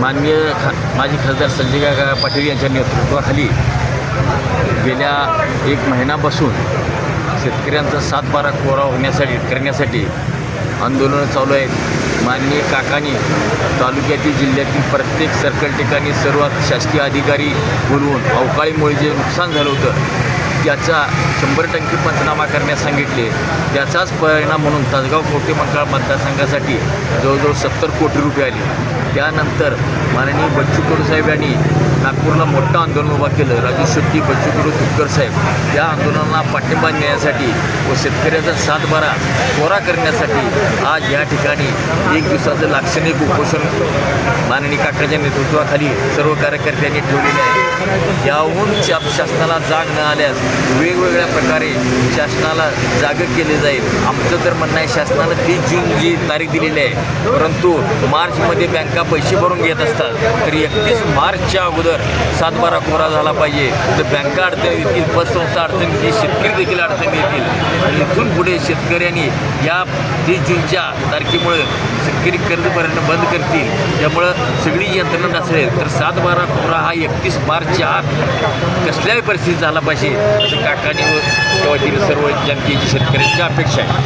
माननीय खा माजी खासदार संजय पाटील यांच्या नेतृत्वाखाली गेल्या एक महिनापासून शेतकऱ्यांचा सातबारा कोरा होण्यासाठी करण्यासाठी आंदोलनं चालू आहेत. माननीय काकांनी तालुक्यातील जिल्ह्यातील प्रत्येक सर्कल ठिकाणी सर्व शासकीय अधिकारी बोलवून अवकाळीमुळे जे नुकसान झालं होतं त्याचा शंभर टक्के पंचनामा करण्यास सांगितले. त्याचाच परिणाम म्हणून तासगाव कोटे मंकाळ मतदारसंघासाठी जवळजवळ सत्तर कोटी रुपये आले. त्यानंतर माननीय बच्चू कडू साहेब यांनी नागपूरला मोठं आंदोलन उभा केलं. राजू शेट्टी बच्चू कडू तुपकर साहेब या आंदोलनाला पाठिंबा देण्यासाठी व शेतकऱ्याचा सातबारा कोरा करण्यासाठी आज या ठिकाणी एक दिवसाचं लाक्षणिक उपोषण माननीय काकाच्या नेतृत्वाखाली सर्व कार्यकर्त्यांनी ठेवलेले आहे. याहून शासनाला जाग न आल्यास वेगवेगळ्या प्रकारे शासनाला जाग केले जाईल. आमचं तर म्हणणं आहे शासनानं तीस जून जी तारीख दिलेली आहे परंतु मार्चमध्ये बँका पैसे भरून घेत असतात तर एकतीस मार्चच्या अगोदर सातबारा कोरा झाला पाहिजे तर बँका अडचणी येतील? पतसंस्था अडचणी येतील? शेतकरी देखील अडचणी येतील? आणि इथून पुढे शेतकऱ्यांनी या तीस जूनच्या तारखेमुळे शेतकरी कर्ज भरणं बंद करतील. त्यामुळं सगळी यंत्रणा नसेल तर सातबारा कोरा हा एकतीस मार्चच्या आत कसल्याही परिस्थितीत झाला पाहिजे असं काकाने व त्या वतीने सर्व जनतेची शेतकऱ्यांची अपेक्षा आहे.